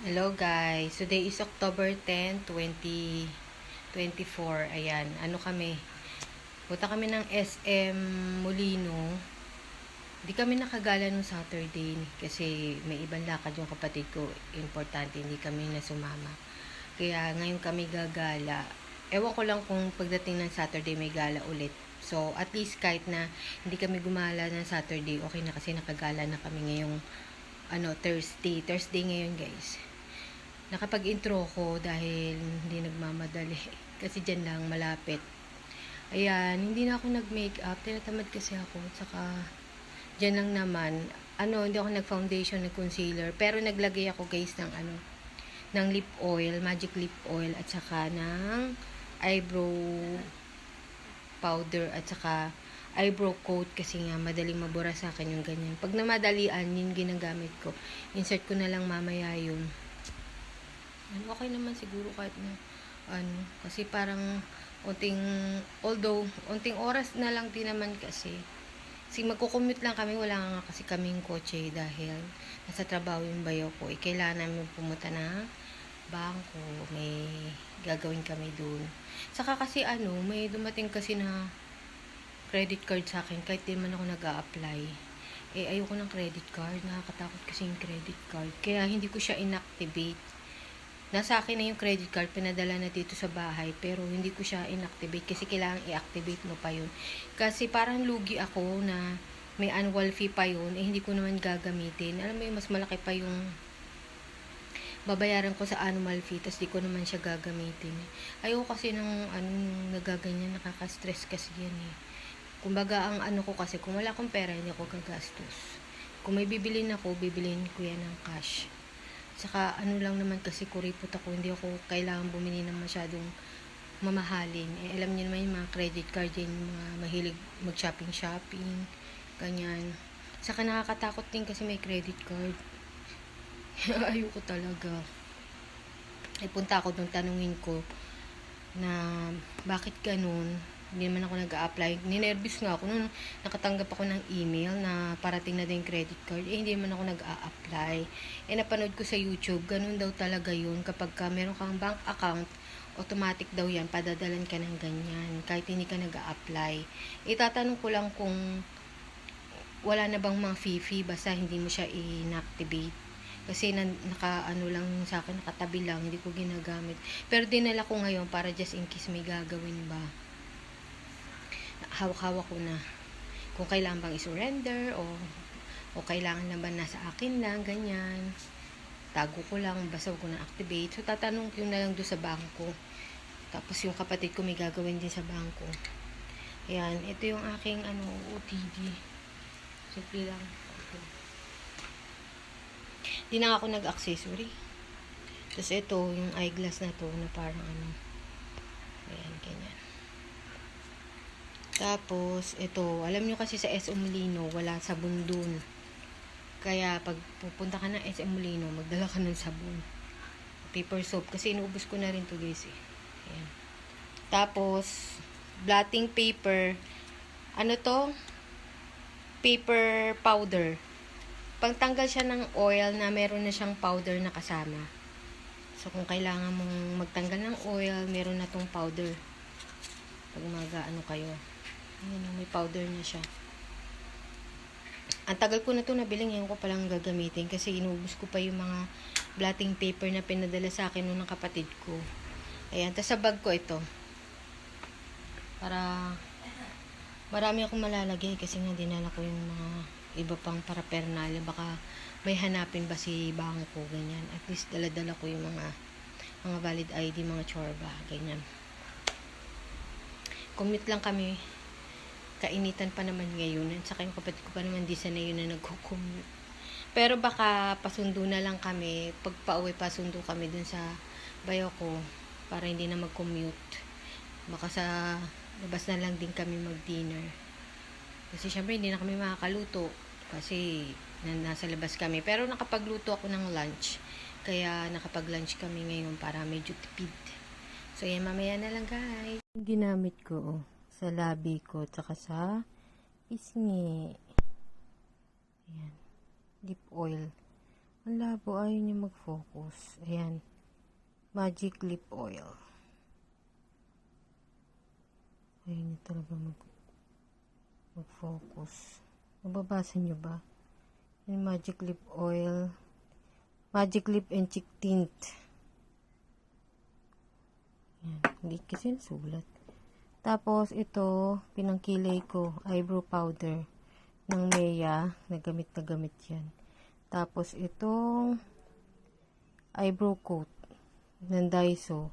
Hello guys, today is October 10, 2024. Ayan, ano kami? Punta kami ng SM Molino. Di kami nakagala nung Saturday kasi may ibang lakad yung kapatid ko. Importante, hindi kami na sumama. Kaya ngayon kami gagala. Ewan ko lang kung pagdating ng Saturday may gala ulit. So, at least kahit na hindi kami gumala ng Saturday, okay na kasi nakagala na kami ngayong ano, Thursday. Thursday ngayon, guys. Nakapag-intro ko dahil hindi nagmamadali. Kasi dyan lang, malapit. Ayan, hindi na ako nag-makeup. Tinatamad kasi ako. Tsaka, dyan lang naman. Ano, hindi ako nag-foundation, nag-concealer. Pero naglagay ako, guys, ng ano, ng lip oil, magic lip oil, at saka ng eyebrow powder, at saka eyebrow coat kasi nga madaling mabura sa akin yung ganyan. Pag namadalian, yun ginagamit ko. Insert ko na lang mamaya yun. Ano, okay naman siguro kahit na ano, kasi parang unting, although, unting oras na lang din naman kasi. Kasi magkukommute lang kami, wala nga kasi kaming kotse dahil nasa trabaho yung bayo ko. Eh, kailangan namin pumunta na bangko, may gagawin kami dun. Saka kasi ano, may dumating kasi na credit card sa akin kahit di man ako nag apply eh ayoko ng credit card nakakatakot kasi yung credit card kaya hindi ko siya inactivate nasa akin na yung credit card pinadala na dito sa bahay pero hindi ko siya inactivate kasi kailangan i-activate mo pa yun kasi parang lugi ako na may annual fee pa yun eh hindi ko naman gagamitin alam mo yung mas malaki pa yung babayaran ko sa annual fee tapos di ko naman siya gagamitin ayoko kasi ng ano nagaganyan nakaka-stress kasi yan eh Kumbaga, ang ano ko kasi, kung wala akong pera, hindi ako gagastos. Kung may bibilin ako, bibilin ko yan ng cash. Saka, ano lang naman kasi kuripot ako, hindi ako kailangan bumili ng masyadong mamahalin. Eh, alam niyo naman yung mga credit card yung mga mahilig mag-shopping-shopping, ganyan. Saka nakakatakot din kasi may credit card. Ayoko talaga. Ay, punta ako doon, tanungin ko na bakit ganun hindi naman ako nag-a-apply. Ninervous nga ako nung nakatanggap ako ng email na parating na din credit card. Eh, hindi naman ako nag-a-apply. Eh, napanood ko sa YouTube, ganun daw talaga yun. Kapag ka meron kang bank account, automatic daw yan, padadalan ka ng ganyan. Kahit hindi ka nag-a-apply. Itatanong ko lang kung wala na bang mga fee-fee, basta hindi mo siya inactivate. Kasi na, naka, ano lang sa akin, nakatabi lang, hindi ko ginagamit. Pero dinala ko ngayon para just in case may gagawin ba hawak-hawak ko na kung kailangan bang i-surrender o o kailangan na ba nasa akin lang, ganyan. Tago ko lang, basta ko na activate. So, tatanong ko na lang doon sa bangko. Tapos, yung kapatid ko may gagawin din sa bangko. Ayan, ito yung aking, ano, OTD. Simple lang. Di na ako nag-accessory. Tapos, ito, yung eyeglass na to, na parang, ano, ayan, ganyan. Tapos, ito, alam nyo kasi sa SM Molino, wala sabon dun. Kaya, pag pupunta ka ng SM Molino, magdala ka ng sabon. Paper soap. Kasi inuubos ko na rin to guys eh. Ayan. Tapos, blotting paper. Ano to? Paper powder. Pagtanggal siya ng oil na meron na siyang powder na kasama. So, kung kailangan mong magtanggal ng oil, meron na tong powder. Pag mag-ano kayo. Ayan, may powder na siya. Ang tagal ko na to nabili, ngayon ko palang gagamitin kasi inubos ko pa yung mga blotting paper na pinadala sa akin nung ng kapatid ko. Ayan, tapos sa bag ko ito. Para marami akong malalagay kasi nga dinala ko yung mga iba pang paraphernalia. Baka may hanapin ba si bangko, ganyan. At least dala-dala ko yung mga mga valid ID, mga chorba, ganyan. Commute lang kami kainitan pa naman ngayon. At saka yung kapatid ko pa naman di sana yun na nagko-commute. Pero baka pasundo na lang kami. Pag pauwi, pasundo kami dun sa bayo ko para hindi na mag-commute. Baka sa labas na lang din kami mag-dinner. Kasi syempre hindi na kami makakaluto. Kasi na, nasa labas kami. Pero nakapagluto ako ng lunch. Kaya nakapag-lunch kami ngayon para medyo tipid. So yan, mamaya na lang guys. Ginamit ko, oh sa labi ko, tsaka sa pisngi. Ayan. Lip oil. Ang labo, ayaw niya mag-focus. Ayan. Magic lip oil. Ayaw niya talaga mag mag-focus. Nababasa niyo ba? Yung magic lip oil. Magic lip and cheek tint. Yan. Hindi kasi sulat. Tapos, ito, pinangkilay ko, eyebrow powder ng Maya. Nagamit na gamit yan. Tapos, itong eyebrow coat ng Daiso.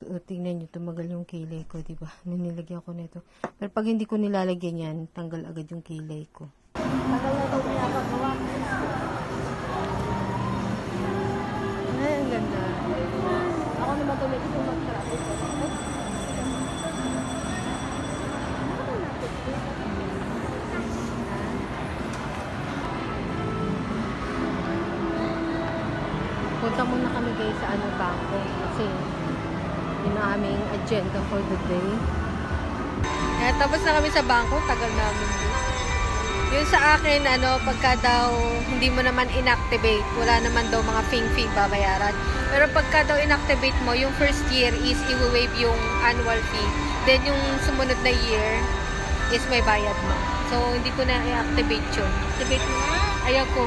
Tingnan nyo, tumagal yung kilay ko, di ba? Nilagyan ko nito. Pero pag hindi ko nilalagyan yan, tanggal agad yung kilay ko. Tagal na daw pinapagawa. Ay, ang ganda. Ako naman to medyo mag-traffic. Punta muna kami guys sa ano bangko kasi yun ang aming agenda for the day. Kaya tapos na kami sa bangko, tagal namin. Yun sa akin, ano, pagka daw hindi mo naman inactivate, wala naman daw mga fing-fing babayaran. Pero pagka daw inactivate mo, yung first year is i-waive yung annual fee. Then yung sumunod na year is may bayad mo. So, hindi ko na i-activate yun. Activate mo. Ayaw ko.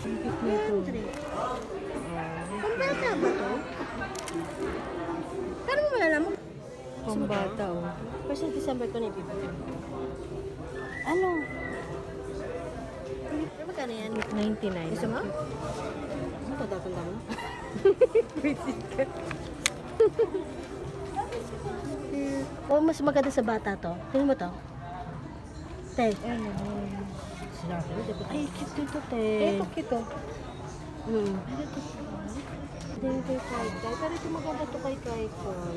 Pambata ba to? Paano mo malalaman? Pambata, oh. First of December ko na ibibigay. Ano? Ano magkano yan? 99. Gusto mo? Ano to? Tatanda mo? O mas maganda sa bata to. Tingnan mo to. Te. Ano? Ay, cute dito, te. Ito, cute, oh. Hmm. Hindi yung kay Kai Kai. Pero ito maganda to kay Kai Kai.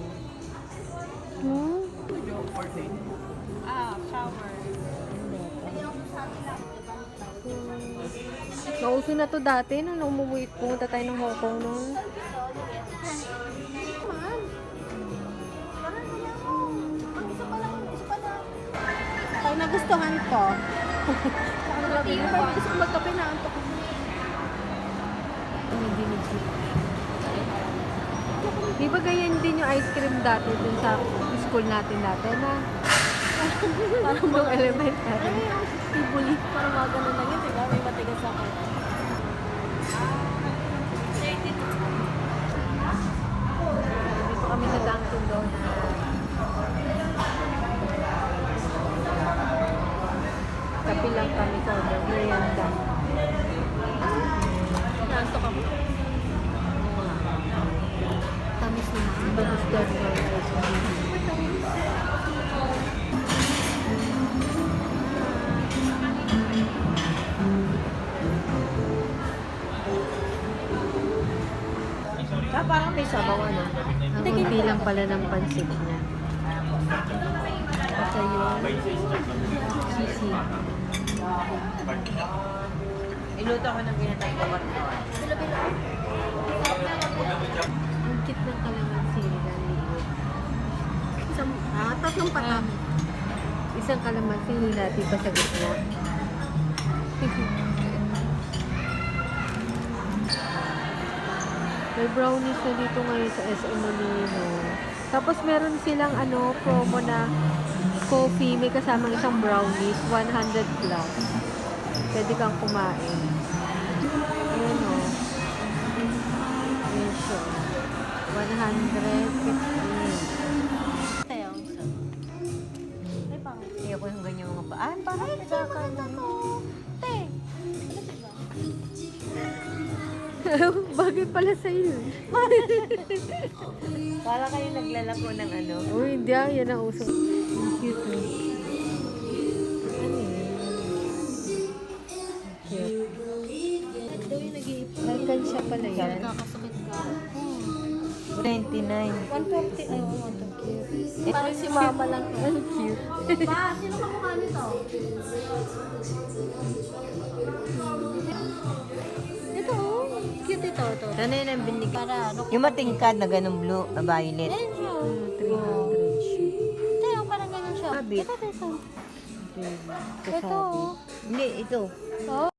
Hmm? Nauso na to dati nung umuwi, pumunta tayo ng Hong Kong noon. Pag nagustuhan ko, ano din, pero gusto ko magkape na antok. Ano binigay? Di ba ganyan din yung ice cream dati dun sa school natin dati na? Parang Nung elementary. Ay, yung tibuli. Parang mga ganun lang yun, diba? May matigas ako. Dito kami sa Dunkin Donuts. Ah, parang may sabaw, ano? Ang unti lang pala ng pansit niya. Ito yung sisi. Iluto ko ng ginatay ko Ang cute ng kalamansi nila. liit. Isang, ah, tatlong patak. Isang kalamansi nilati pa sa gitna. May brownies na dito ngayon sa SM Molino. Tapos meron silang ano, promo na coffee, may kasamang isang brownies, 100 plus. Pwede kang kumain. Ayan o. Ayan siya. 115. Tayo, isa. Ay, pang. Iya ko yung ganyan mga paan. Parang Ay, Bagay pala sa iyo. Para kayo naglalako ng ano. Uy, hindi ah. Yan ang uso. Cute. oh. Ano? Cute. Alkansya pala yan. Kakasakit ka. 99. 140, ay, oh, ito cute. Parang si mama lang. Ang cute. Pa, sino kamukha nito? Ito, oh. Cute ito. ito. Ano yun ang binigay? Para, ano, Yung matingkad na ganun blue, na violet. Ayan siya. 300 siya. Ito, oh, parang ganun siya. Habit. Ito, ito. Ito, Ito, oh. Hindi, ito. Oh,